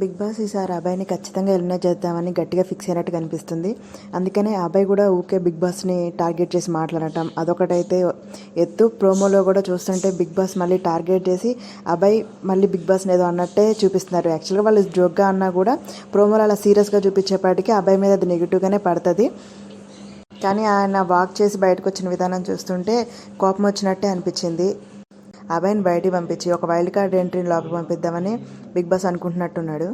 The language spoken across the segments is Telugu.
బిగ్ బాస్ ఈసారి అబ్బాయిని ఖచ్చితంగా ఎలిమినేట్ చేద్దామని గట్టిగా ఫిక్స్ అయినట్టు కనిపిస్తుంది. అందుకనే అబ్బాయి కూడా ఊకే బిగ్ బాస్ని టార్గెట్ చేసి మాట్లాడటం. అదొకటైతే ఎత్తు. ప్రోమోలో కూడా చూస్తుంటే బిగ్ బాస్ మళ్ళీ టార్గెట్ చేసి అబ్బాయి మళ్ళీ బిగ్ బాస్ని ఏదో అన్నట్టే చూపిస్తున్నారు. యాక్చువల్గా వాళ్ళు జోక్గా అన్నా కూడా ప్రోమోలో అలా సీరియస్గా చూపించేపాటికి అబ్బాయి మీద అది నెగిటివ్గానే పడుతుంది. కానీ ఆయన వాక్ చేసి బయటకు వచ్చిన విధానం చూస్తుంటే కోపం వచ్చినట్టే అనిపించింది. అభయ్ని బయటికి పంపించి ఒక వైల్డ్ కార్డ్ ఎంట్రీని లోపలికి పంపిద్దామని బిగ్ బాస్ అనుకుంటున్నట్టున్నాడు.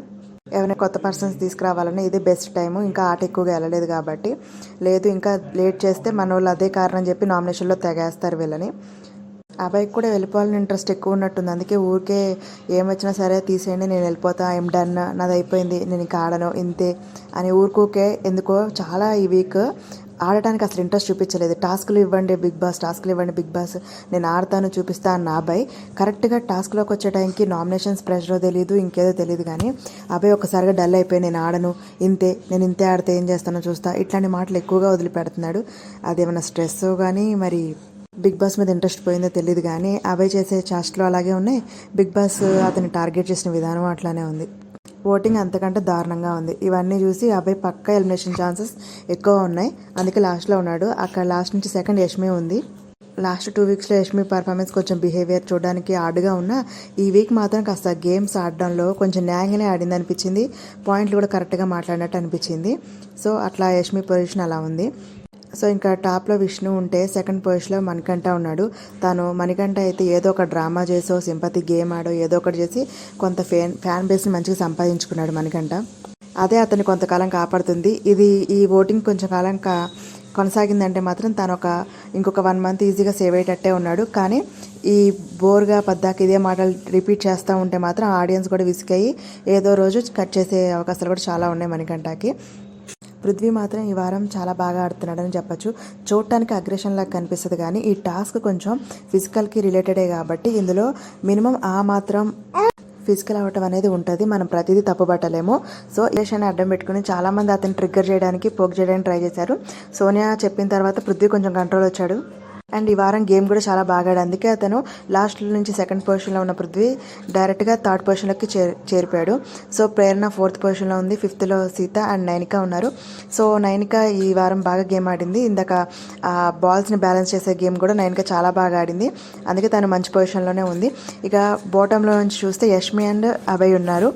ఏమైనా కొత్త పర్సన్స్ తీసుకురావాలని ఇది బెస్ట్ టైము. ఇంకా ఆట ఎక్కువగా వెళ్ళలేదు కాబట్టి. లేదు ఇంకా లేట్ చేస్తే మన వాళ్ళు అదే కారణం చెప్పి నామినేషన్లో తెగేస్తారు వీళ్ళని. అబ్బాయికి కూడా వెళ్ళిపోవాలని ఇంట్రెస్ట్ ఎక్కువ ఉన్నట్టుంది. అందుకే ఊరికే ఏమొచ్చినా సరే తీసేయండి నేను వెళ్ళిపోతా ఏం డన్ నాది అయిపోయింది నేను ఇంకా ఆడను ఇంతే అని ఊరికూకే ఎందుకో చాలా ఈ వీక్ ఆడటానికి అసలు ఇంట్రెస్ట్ చూపించలేదు. టాస్క్లు ఇవ్వండి బిగ్ బాస్ టాస్క్లు ఇవ్వండి బిగ్ బాస్ నేను ఆడతాను చూపిస్తా అన్న అబ్బాయి కరెక్ట్గా టాస్క్లోకి వచ్చే టైంకి నామినేషన్స్ ప్రెషరో తెలియదు ఇంకేదో తెలియదు కానీ అబ్బాయి ఒక్కసారిగా డల్ అయిపోయి నేను ఆడను ఇంతే నేను ఇంతే ఆడితే ఏం చేస్తానో చూస్తా. ఇట్లాంటి మాటలు ఎక్కువగా వదిలిపెడుతున్నాడు. అదేమైనా స్ట్రెస్ కానీ మరి బిగ్ బాస్ మీద ఇంట్రెస్ట్ పోయిందో తెలియదు కానీ అబ్బాయి చేసే చాస్ట్లు అలాగే ఉన్నాయి. బిగ్ బాస్ అతని టార్గెట్ చేసిన విధానం అట్లానే ఉంది. ఓటింగ్ అంతకంటే దారుణంగా ఉంది. ఇవన్నీ చూసి అబ్బాయి పక్క ఎలిమినేషన్ ఛాన్సెస్ ఎక్కువ ఉన్నాయి. అందుకే లాస్ట్లో ఉన్నాడు. అక్కడ లాస్ట్ నుంచి సెకండ్ యష్మి ఉంది. లాస్ట్ టూ వీక్స్లో యష్మి పర్ఫార్మెన్స్ కొంచెం బిహేవియర్ చూడడానికి ఆడుగా ఉన్న ఈ వీక్ మాత్రం కాస్త గేమ్స్ ఆడడంలో కొంచెం న్యాయంగానే ఆడింది అనిపించింది. పాయింట్లు కూడా కరెక్ట్గా మాట్లాడినట్టు అనిపించింది. సో అట్లా యష్మి పొజిషన్ అలా ఉంది. సో ఇంకా టాప్లో విష్ణు ఉంటే సెకండ్ పొజిషన్లో మణికంఠ ఉన్నాడు. తను మణికంఠ అయితే ఏదో ఒక డ్రామా చేసో సింపతి గేమ్ ఆడో ఏదో ఒకటి చేసి కొంత ఫ్యాన్ ఫ్యాన్ బేస్ని మంచిగా సంపాదించుకున్నాడు మణికంఠ. అదే అతన్ని కొంతకాలం కాపాడుతుంది. ఇది ఈ ఓటింగ్ కొంచెం కాలం కా కొనసాగిందంటే మాత్రం తను ఒక ఇంకొక వన్ మంత్ ఈజీగా సేవ్ అయ్యేటట్టే ఉన్నాడు. కానీ ఈ బోర్గా పద్దాక ఇదే మాటలు రిపీట్ చేస్తూ ఉంటే మాత్రం ఆడియన్స్ కూడా విసిగయి. ఏదో రోజు కట్ చేసే అవకాశాలు కూడా చాలా ఉన్నాయి మణికంఠకి. పృథ్వీ మాత్రం ఈ వారం చాలా బాగా ఆడుతున్నాడని చెప్పొచ్చు. చూడటానికి అగ్రెషన్ లాగా కనిపిస్తుంది కానీ ఈ టాస్క్ కొంచెం ఫిజికల్కి రిలేటెడే కాబట్టి ఇందులో మినిమం ఆ మాత్రం ఫిజికల్ అవ్వటం అనేది ఉంటుంది. మనం ప్రతిదీ తప్పుపట్టలేము సో ఇలేషన్ అడ్డం పెట్టుకుని చాలామంది అతను ట్రిగ్గర్ చేయడానికి పోక్ చేయడానికి ట్రై చేశారు. సోనియా చెప్పిన తర్వాత పృథ్వీ కొంచెం కంట్రోల్ వచ్చాడు. అండ్ ఈ వారం గేమ్ కూడా చాలా బాగా ఆడాడు. అందుకే అతను లాస్ట్ నుంచి సెకండ్ పొజిషన్లో ఉన్న పృథ్వీ డైరెక్ట్గా థర్డ్ పొజిషన్లోకి చేర్ చేరిపోయాడు. సో ప్రేరణ ఫోర్త్ పొజిషన్లో ఉంది. ఫిఫ్త్లో సీత అండ్ నైనిక ఉన్నారు. సో నైనిక ఈ వారం బాగా గేమ్ ఆడింది. ఇందాక బాల్స్ని బ్యాలెన్స్ చేసే గేమ్ కూడా నైనిక చాలా బాగా ఆడింది. అందుకే తను మంచి పొజిషన్లోనే ఉంది. ఇక బాటంలో నుంచి చూస్తే యష్మి అండ్ అభయ్ ఉన్నారు.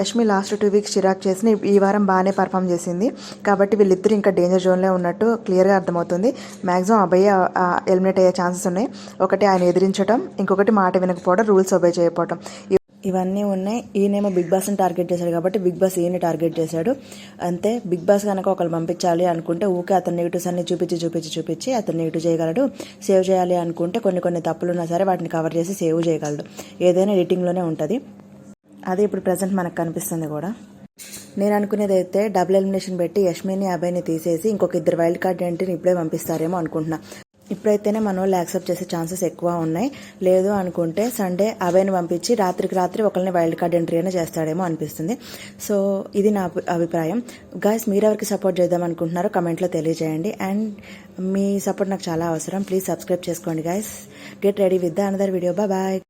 యష్మి లాస్ట్ టూ వీక్స్ చిరాక్ చేసిన ఈ వారం బాగానే పర్ఫామ్ చేసింది. కాబట్టి వీళ్ళిద్దరు ఇంకా డేంజర్ జోన్లో ఉన్నట్టు క్లియర్గా అర్థమవుతుంది. మ్యాక్సిమం అబ్బాయి ఎలిమినేట్ అయ్యే ఛాన్సెస్ ఉన్నాయి. ఒకటి ఆయన ఎదిరించడం ఇంకొకటి మాట వినకపోవడం రూల్స్ ఒబే చేయకపోవడం ఇవన్నీ ఉన్నాయి. ఈయనేమో బిగ్ బాస్ని టార్గెట్ చేశాడు కాబట్టి బిగ్ బాస్ ఈయన టార్గెట్ చేశాడు. అంతే బిగ్ బాస్ కనుక ఒకళ్ళు పంపించాలి అనుకుంటే ఊకే అతని నెగిటివ్స్ అన్ని చూపించి చూపించి చూపించి అతను నెగిటివ్ చేయగలడు. సేవ్ చేయాలి అనుకుంటే కొన్ని కొన్ని తప్పులు ఉన్నా సరే వాటిని కవర్ చేసి సేవ్ చేయగలడు. ఏదైనా ఎడిటింగ్లోనే ఉంటుంది. అదే ఇప్పుడు ప్రజెంట్ మనకు కనిపిస్తుంది కూడా. నేను అనుకునేది అయితే డబుల్ ఎలిమినేషన్ పెట్టి యష్మిని అభయ్ని తీసేసి ఇంకొక ఇద్దరు వైల్డ్ కార్డ్ ఎంట్రీని ఇప్పుడే పంపిస్తారేమో అనుకుంటున్నా. ఇప్పుడైతేనే మన వాళ్ళు యాక్సెప్ట్ చేసే ఛాన్సెస్ ఎక్కువ ఉన్నాయి. లేదు అనుకుంటే సండే అభయ్ని పంపించి రాత్రికి రాత్రి ఒకరిని వైల్డ్ కార్డ్ ఎంట్రీ అయినా చేస్తాడేమో అనిపిస్తుంది. సో ఇది నా అభిప్రాయం. గాయస్ మీరెవరికి సపోర్ట్ చేద్దాం అనుకుంటున్నారో కమెంట్లో తెలియజేయండి. అండ్ మీ సపోర్ట్ నాకు చాలా అవసరం. ప్లీజ్ సబ్స్క్రైబ్ చేసుకోండి guys get ready with the another video bye